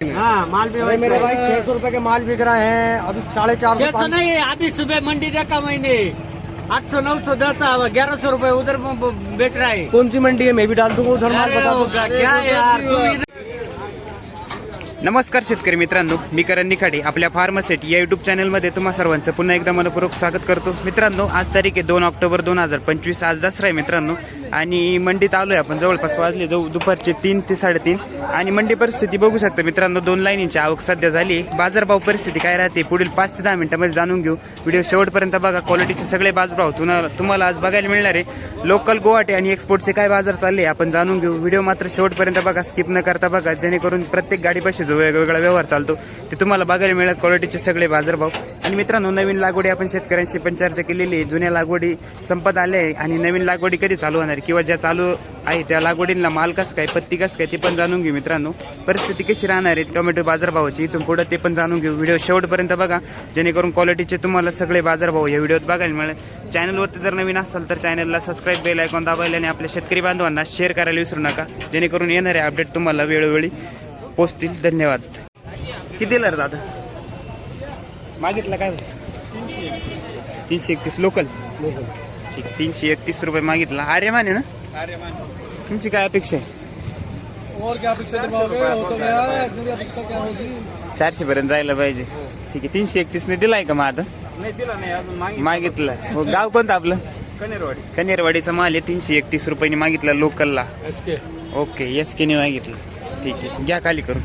हाँ माल भी अरे मेरे भाई छह सौ रूपये के माल बिक रहे हैं। अभी साढ़े चार छह सौ नहीं अभी सुबह मंडी देखा मैंने। आठ सौ नौ सौ दस ग्यारह सौ रूपये उधर बेच रहा है। कौन सी मंडी है? मैं भी डाल दूंगा उधर माल बता क्या यार नमस्कार शेतकरी मित्रांनो मी करण निखाडे आपल्या फार्मसेट या युट्यूब चॅनलमध्ये तुम्हा सर्वांचं पुन्हा एकदा मनपूर्वक स्वागत करतो. मित्रांनो आज तारीख आहे दोन ऑक्टोबर दोन हजार पंचवीस आज दसरा आहे मित्रांनो. आणि मंडीत आलोय आपण जवळपास वाजले जाऊ दुपारचे तीन ते साडेतीन. आणि मंडी परिस्थिती बघू शकता मित्रांनो दोन लाईनींची आवक सध्या झाली. बाजारभाव परिस्थिती काय राहते पुढील पाच ते दहा मिनिटांमध्ये जाणून घेऊ. व्हिडिओ शेवटपर्यंत बघा क्वालिटीचे सगळे बाजारभाव तुम्हाला तुम्हाला आज बघायला मिळणार आहे. लोकल गुवाहाटी आणि एक्सपोर्टचे काय बाजार चालले आपण जाणून घेऊ. व्हिडिओ मात्र शेवटपर्यंत बघा स्किप न करता बघा जेणेकरून प्रत्येक गाडीपाशी जो वेगवेगळा व्यवहार चालतो ते तुम्हाला बघायला मिळेल क्वालिटीचे सगळे बाजारभाव आणि मित्रांनो नवीन लागवडी आपण शेतकऱ्यांशी पण चर्चा केलेली आहे. जुन्या लागवडी संपत आल्या आहे आणि नवीन लागवडी कधी चालू होणार किंवा ज्या चालू आहे त्या लागवडींना माल कसं काय पत्ती कसं काय ते पण जाणून घेऊ मित्रांनो. परिस्थिती कशी राहणार आहे? टोमॅटो बाजारभावाची इथून पुढे ते पण जाणून घेऊ. व्हिडिओ शेवटपर्यंत बघा. जेणेकरून क्वालिटीचे तुम्हाला सगळे बाजारभाव या व्हिडिओत बघायला मिळेल. चॅनलवरती जर नवीन असाल तर चॅनलला सबस्क्राईब बेल ऐकून दाबायला आणि आपल्या शेतकरी बांधवांना शेअर करायला विसरू नका. जेणेकरून येणारे अपडेट तुम्हाला वेळोवेळी पोचतील. धन्यवाद. किती दिलं रे दादा? मागितलं काय? तीनशे एकतीस लोकल ठीक तीनशे एकतीस रुपये मागितला. अरे माने ना? तुमची काय अपेक्षा आहे? और क्या अपेक्षा तो गया अपेक्षा क्या होगी चारशे पर्यंत जायला पाहिजे. ठीक आहे तीनशे एकतीस ने दिलाय का मग आता नाही दिला नाही अजून मागे मागितलं. हो गाव कोणतं आपलं? कनेरवाडी. कनेरवाडीचा माल आहे तीनशे एकतीस रुपयाने मागितला लोकलला. एसके ओके एस केने मागितलं. ठीक आहे. घ्या खाली करून.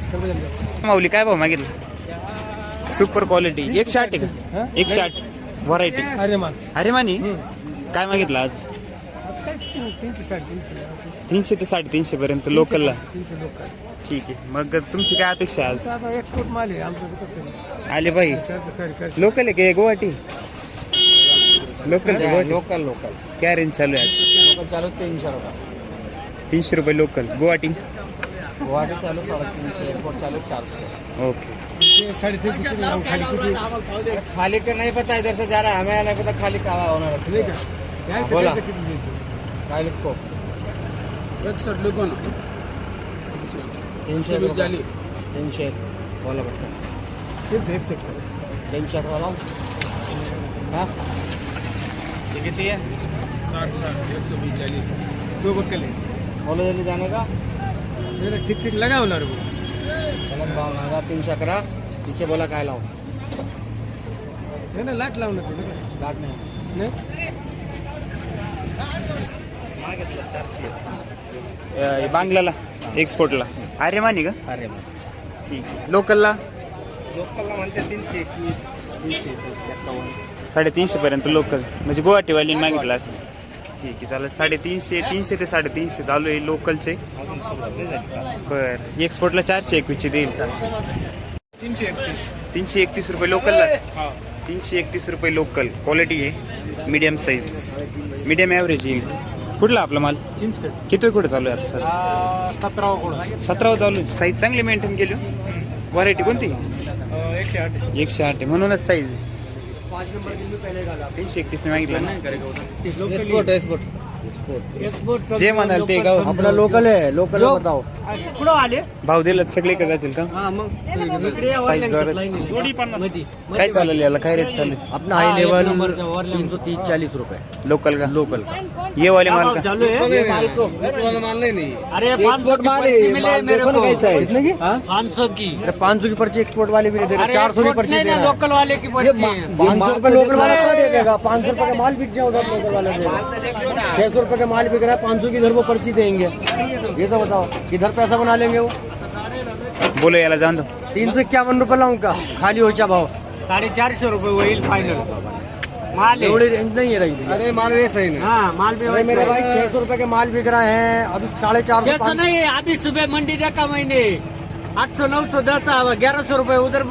माऊली काय भाव मागितलं? सुपर क्वालिटी एकशे आठ आहे का? एकशे आठ व्हरायटी अरे मान. अरे मानी काय मागितलं आज? तीनशे ते साडेतीनशे पर्यंत लोकलला ठीक आहे. मग तुमची काय अपेक्षा आहे आज? आले भाई लोकल आहे का? हे गुवाहाटी लोकल लोकल लोकल काय रेंज चालू आहे आज. लोकल चालू तीनशे रुपये. तीनशे रुपये लोकल गुवाहाटी? गुवाहाटी चालू साडेतीनशे एअरपोर्ट चालू चारशे. ओके. साढ़े तीन खाली खाली का नहीं पता इधर से जा रहा है हमें नहीं पता खाली कहाँ होना है। हाँ, बोला। एकसठ तीनशे. तीनशे एक. बोला बघा तीनशे एकसठ तीनशे एक वाला? हाँ? किती आहे साठ साठ एक सौ बीस चालीस। दो बक्के ले। बोलो जल्दी जाने का। मेरा ठीक ठीक लगा होणार वो। गलत भाव लगा तीनशे अकरा पीछे बोला काय लाव है ना लाट लावून ते गाठ नाही। नाही? अं, बांगलाला एक्सपोर्टला अरे मानी का? अरे ठीक आहे लोकलला? लोकलला म्हणते तीनशे एकवीस तीनशे साडेतीनशे पर्यंत लोकल. म्हणजे गुवाहाटीवाली मागितलं असेल. ठीक आहे चालेल. साडेतीनशे तीनशे ते साडेतीनशे चालू आहे लोकलचे? बर. एक्सपोर्टला चारशे एकवीसचे देईल. तीनशे एकतीस. तीनशे एकतीस रुपये लोकलला हा. तीनशे एकतीस रुपये लोकल क्वालिटी आहे. मीडियम साईज मीडियम ॲव्हरेज येईल. कुठला आपला माल? चिंचकट किती कुठे चालू आहे आता सर सतरावा कोण सतरावा चालू आहे. साईज चांगली मेंटेन केली व्हरायटी कोणती? एकशे आठ. एकशे आठ म्हणूनच साईज तीनशे एकतीस मागितलं ना? एक्सपोर्ट एक्सपोर्ट एक्सपोर्ट जे म्हणाल ते गाव अपना लोकल है लोकल बताओ कुठं आले? भाव दिला सगळे का जातील का? हा मग. इकडे. काय चालेल याला? काय रेट अपना हाई लेवल. तीन सौ तीस चालीस रुपये. लोकल का? लोकल का? ये वाले माल का? चालू है माल नहीं नहीं. अरे पाँच सौ की पर्ची मिले मेरे को. कितने की पाँच सौ की अरे पाँच सौ की पर्ची एक्सपोर्ट वाले भी दे रहे चार सौ की पर्ची दे ना रहा लोकल वाले की पर्ची. है। पाँच सौ रुपए लोकल वाला क्या देगा? पाँच सौ रुपए का माल बिक जाए उधर लोकल वाला देगा छह सौ रुपए का माल बिक रहा है पाँच सौ की इधर वो पर्ची देंगे। ये तो बताओ किधर पैसा बना लेंगे वो? बोले याला जाऊन दो तीन सौ इक्यावन रुपये लाऊं का? खाली होचा भाव। साढ़े चार सौ रुपये होईल फाइनल माल थोड़ी रेंज नहीं है रही। अरे माल वैसा ही नहीं हाँ माल भी मेरे भाई छह सौ रुपए के माल बिक रहे हैं। अभी साढ़े चार सौ सौ नहीं अभी सुबह मंडी देखा मैंने। आठ सौ नौ सौ दस ग्यारह सौ रूपये उधर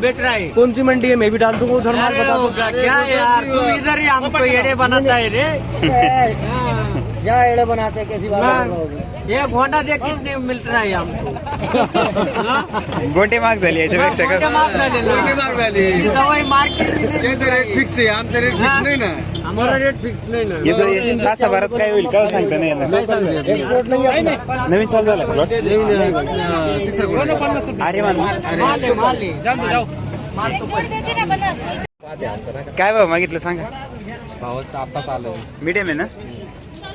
बेच रहा है कौन सी मंडी है मैं भी डाल दूंगा उधर माल अरे बता क्या यार तुम इधर ही हमको येड़े बनाता है. रे। क्या एड़े बनाते हैं कैसी बात हो ये घोंडा देख कितने मिल रहा है? हमको? गोटे माग झाली याच्यापेक्षा घोंडे का माफ झाले माग झाली दवाई मार्केट ते तर रेट फिक्स आहे आमचा रेट? फिक्स नाही ना। हमारा रेट फिक्स नाही ना। याचं तासाभरात काय होईल का सांगता नाही येणार एक्सपोर्ट नहीं है। नवीन चालू। झाला प्लॉट अरे मान. काय भाव मागितलं सांगा? भावच आता चालू मीडियम आहे ना?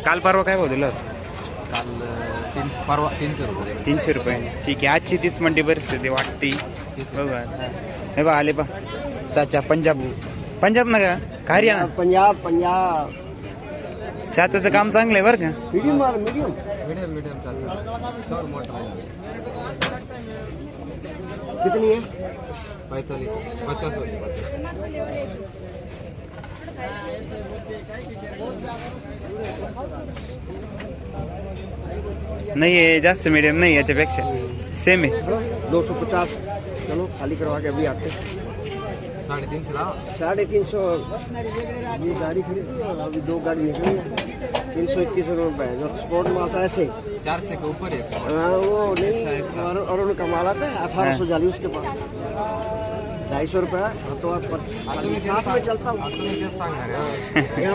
काल परवा काय भाव दिला? होता काल तीन परवा तीनशे रुपये तीनशे रुपये. ठीक आहे. आजची तीच मंडी परिस्थिती वाटते. बघा. हे बघा आले बा चाचा पंजाब. पंजाब ना का हरियाणा पंजाब पंजाब. चाचाचं काम चांगलं आहे बरं का? मीडियम माल मीडियम मीडियम मीडियम चालतं तर मोठा कितनी है पैतालीस पचास. नाही आहे जास्त मीडियम नाही याच्यापेक्षा सेम आहे दो सौ पचास। चलो खाली करवा के अभी आते। साडेतीनशे लावा साढ़े तीन सौ। ये गाड़ी खड़ी अभी दो गाड़ी निकली है। तीन सौ इक्कीस रुपए जो स्पोर्ट में आता है ऐसे। चारशे के ऊपर है हाँ, वो नहीं ऐसा। और अरुण कमाला था अठारह सौ जाली उसके पास। ढाई सौ रुपया तो आप तेच साथ में चलता हूँ। सांगणार आहे. ये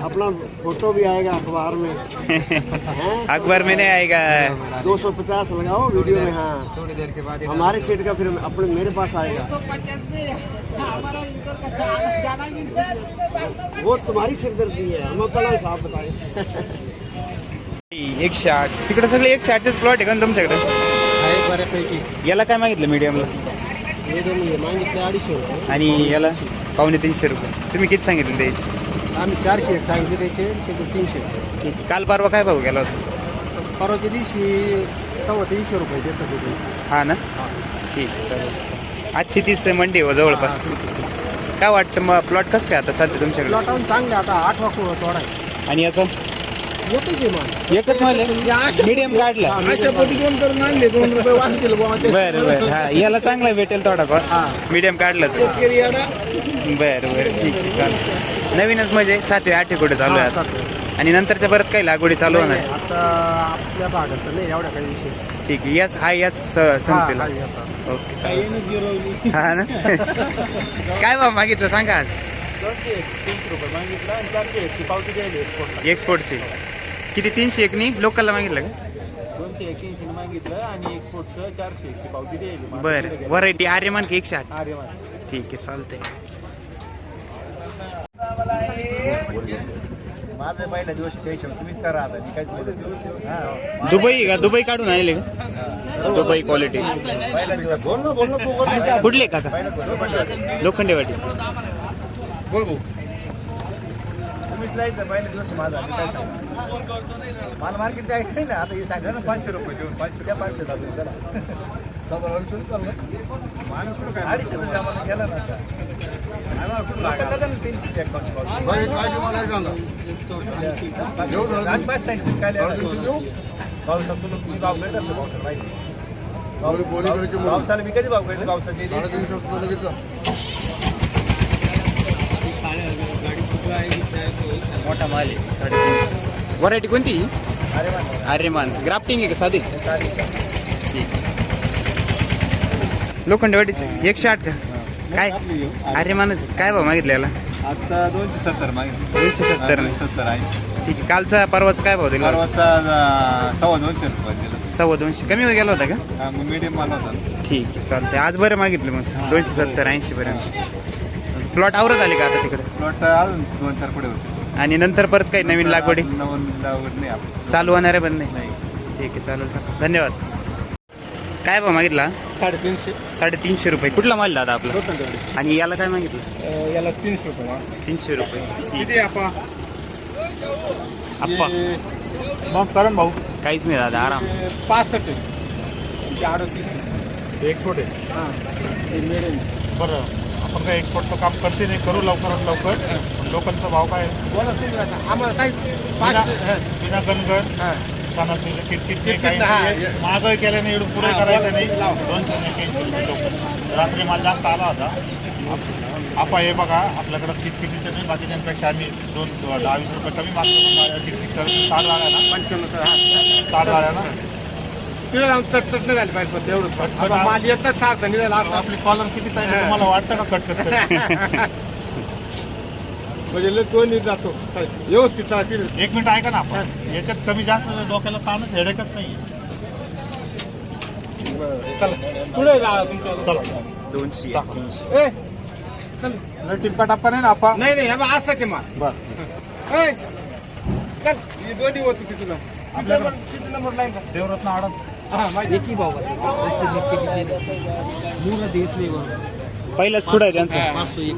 अपना फ़ोटो भी आएगा अखबार में। अखबार में नहीं आएगा। दो सौ पचास लगाओ वीडियो में देर हाँ। थोड़ी देर के बाद हमारे सेट का फिर अपने मेरे पास आएगा। वो तुम्हारी सिरदर्दी है हम अपना हिसाब बताएँ। एकशे आठ तिकडे सगळे एकशे आठच प्लॉट आहे का तुमच्याकडे? आहे बऱ्यापैकी. याला काय मागितलं मीडियमला हे दोन्ही मागितले अडीचशे रुपये आणि याला पावणे तीनशे रुपये. तुम्ही किती सांगितले द्यायचे आम्ही चारशे एक सांगितले त्याचे त्याचे तीनशे रुपये ठीक आहे. काल परवा काय भाऊ गेला होता? परवाच्या दिवशी सव्वा तीनशे रुपये देतात तिथे हा ना? ठीक आहे चालेल आजची तीच मंडी हो जवळपास. काय वाटतं मग प्लॉट कसं काय आता सध्या तुमच्याकडे? प्लॉटाऊन चांगले आता आठ वाकू तोडा आहे. आणि याचं? एकच आहे माल. एकच माल मीडियम काढला अशा करून आणले दोन रुपये वाढतील बुवा ते बरं बरं. हा याला चांगला भेटेल थोडाफार. मीडियम काढलं. शेतकरी याडा. बरं बरं. ठीक आहे चालेल. नवीनच म्हणजे सातवे आठवे कुठे चालू आहे. आणि नंतरच्या परत काही लागवडी चालू होणार? नाही, आता आपल्या भागात तर नाही एवढ्या काही विशेष. ठीक आहे याच हा याच स- संपतील हा, याचा. ओके चालेल हा ना? काय भाव मागितलं सांगा आज? तीनशे रुपये मागितलं आणि चारशे पावती द्यायली एक्सपोर्टला एक्सपोर्टची किती तीनशे एक नी? लोकलला मागितलं का? दोनशे एक्क्याऐंशी मागितलं आणि एक्सपोर्टचं चारशे एकची पावती बरं. व्हरायटी आर्यमान की एकशे आठ? अरे वा ठीक आहे चालतंय. माझं पहिला दिवस काही तुम्हीच करा आता मी काहीच बोलत नाही. दुबई का? दुबई काढून आणले का? दुबई क्वालिटी पहिला दिवस. बोल ना बोल ना तू बोल कुठले काका लोखंडे वाटी तुम्हीच जायचं पहिला दिवस माझा मी काय सांगू? मला मार्केट जायचं नाही ना आता हे सांगा ना पाचशे रुपये देऊन पाचशे द्या पाचशे चालू काय अडीचशेचा जमाना गेला ना आता. आम्हाला कुठं लागायला ना तीनशे check box पावती. आणि पाच सांगितलं काय लिहायला? पावसात तुला तुम्ही भाव करीत असतो पावसाला माहिती आहे. पावसाला मी कधी भाव करीत पावसाचे मोठा माल आहे साडेतीनशे. व्हरायटी कोणती? अरे वा आर्यमान. ग्राफ्टिंग आहे का साधी? लोखंडे वाटीच एकशे आठ. का काय? आर्यमानच. आहे. काय भाव मागितलं याला? आता दोनशे सत्तर मागे दोनशे सत्तर. नाही सत्तर ऐंशी ठीक. आहे कालचा परवाचा काय भाव दिला? परवाचा अं, सव्वा दोनशे रुपये दिला. सव्वा दोनशे. कमी हो गेला होता का? हा, मग मीडियम माल होता ठीक आहे चालतंय. आज बरं मागितलं मग. दोनशे सत्तर ऐंशी पर्यंत. प्लॉट आवरत आले का आता तिकडे? प्लॉट अजून दोन चार पुढे होते. आणि नंतर परत काही नवीन लागवडी? नवीन लागवड नाही चालू होणार आहे पण नाही? नाही. ठीक आहे चालेल चालेल. धन्यवाद. काय भाव मागितला? साडेतीनशे. साडेतीनशे रुपये. कुठला माल दादा आपला? आणि याला काय मागितलं? याला तीनशे रुपये तीनशे रुपये. ठीक किती आपा? आप्पा मग करण भाऊ. काहीच नाही दादा आराम. पासष्ट आहे. अडतीस एक्सपोर्ट आहे. बरं. आपण काय एक्सपोर्टचं काम करते नाही करू लवकरात लवकर. लोकांचा भाव काय? बिना गणगर सणासुदी किटकिट ते काही. महागाई केल्याने एवढं पुढे करायचं नाही. दोनशे एक्याऐंशी रुपये लोक. रात्री माल जास्त आला होता. आपा हे बघा आपल्याकडे किटकिटीचे नाही बाकीच्यांपेक्षा आम्ही दोन दहा वीस रुपये कमी मागतो. किटकिट साठ झाल्या ना? साठ झाल्या ना? तिकडे जाऊन नाही झाली पाहिजे फक्त एवढं आता- माल येतात सारखं नाही झाला आता. आपली कॉलर किती टाइम आहे तुम्हाला वाटतं का कट कट म्हणजे लय दोन्ही जातो. काय, व्यवस्थित राहतील एक मिनिट ऐका ना आपण. याच्यात कमी जास्त डोक्याला ताणच हेडेकच नाही चला. पुढे जा तुमच्या चला. दोनशे ए चल. टिपका टप्पा नाही ना आपा नाही नाही हे असंच आहे माल बर. ए चल. ही दोन्ही होती किती तुला आपल्याकडं- किती नंबर लाईन का देवरत्न आडत. हा माहिती एक ही भाव उससे नीचे नीचे मूंग है इसलिए वो पहिलाच कुठं आहे त्यांचं पाँच सौ एक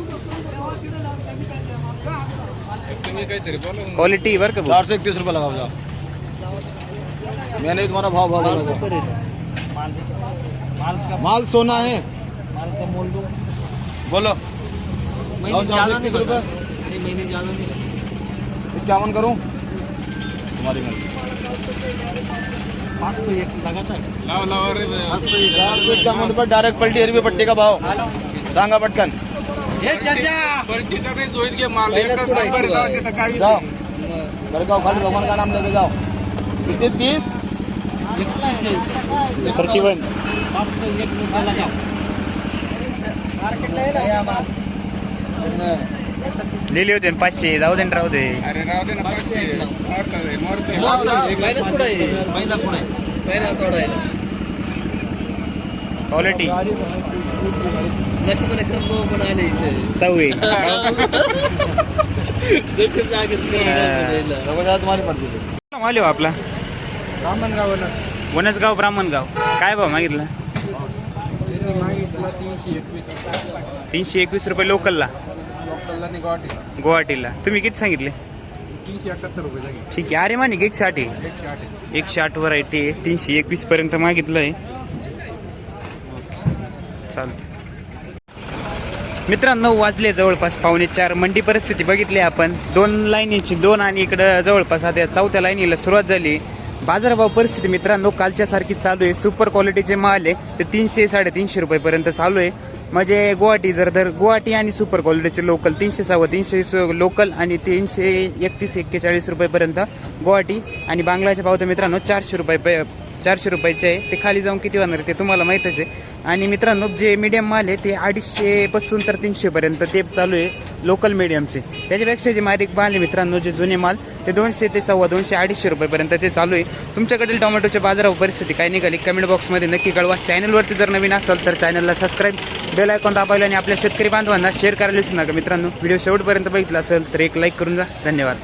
तुम्ही काहीतरी बोला क्वालिटी बरं का भाऊ? चार सौ इकतीस रुपये लगाओ जाओ। मैंने तुम्हारा भाव भाव बोला माल सोना है। बोलो। और चार सौ इकतीस रुपये इक्यावन करूँ? तुम्हारी मर्जी। पाँच सौ एक लगाता है लावा लावा रे चार सौ इक्यावन रुपये डायरेक्ट पलटी हिरवी पट्टी का भाव। सांगा पटकन। पलटीचा काही जोईत घे माल एकच नंबर जाऊ दे तर काही जाओ। घर जाओ खाली भगवान का नाम लेके जाओ। कितने? तीस? Thirty one. पाँच सौ एक रुपये लगाओ। लिहिले होते ना पाचशे जाऊ दे ना राहू दे. अरे राहू दे ना पाचशे. कुठं आहे? क्वालिटी नशिबाने खरं पण आले इथे. सवय. माल हो. आपला? वनसगाव ब्राह्मणगाव. काय भाव मागितला? मागितला तीनशे एकवीस तीनशे एकवीस रुपये लोकलला. गुवाहाटीला. गुवाहाटीला. तुम्ही किती सांगितले? तीनशे अठ्याहत्तर रुपये जागी ठीक आहे. अरे मानिक एकशे आठ आहे. एकशे आठ आहे. एकशे आठ व्हरायटी आहे. तीनशे एकवीस पर्यंत मागितलंय. चालतं मित्रांनो वाजले जवळपास पावणे चार. मंडी परिस्थिती बघितली आपण. दोन लाईनीची दोन आणि इकडं जवळपास आता चौथ्या लाईनीला सुरुवात झाली. बाजारभाव परिस्थिती मित्रांनो कालच्या सारखी चालू आहे. सुपर क्वालिटीचे माल आहे. ते तीनशे साडेतीनशे रुपयेपर्यंत चालू आहे. म्हणजे गुवाहाटी जर तर गुवाहाटी आणि सुपर क्वालिटीचे लोकल तीनशे सव्वा तीनशे लोकल आणि तीनशे एकतीस एक्केचाळीस रुपयेपर्यंत गुवाहाटी आणि बांगलाच्या भाव तर मित्रांनो चारशे रुपये प चारशे रुपयाचे आहे. ते खाली जाऊन किती होणार ते तुम्हाला माहीतच आहे. आणि मित्रांनो जे मीडियम माल आहे ते अडीचशेपासून तर तीनशेपर्यंत ते चालू आहे लोकल मीडियमचे त्याच्यापेक्षा जे मारिक माल आहे मित्रांनो जे जुने माल ते दोनशे ते सव्वा दोनशे अडीचशे रुपयेपर्यंत ते चालू आहे. तुमच्याकडील टोमॅटोच्या बाजारावर परिस्थिती काय निघाली? कमेंट बॉक्समध्ये नक्की कळवा. चॅनलवरती जर नवीन असाल तर चॅनलला सबस्क्राईब बेल आयकॉन दाबायला आणि आपल्या शेतकरी बांधवांना शेअर करायला विसरू नका. मित्रांनो व्हिडिओ शेवटपर्यंत बघितला असेल तर एक लाईक करून जा. धन्यवाद.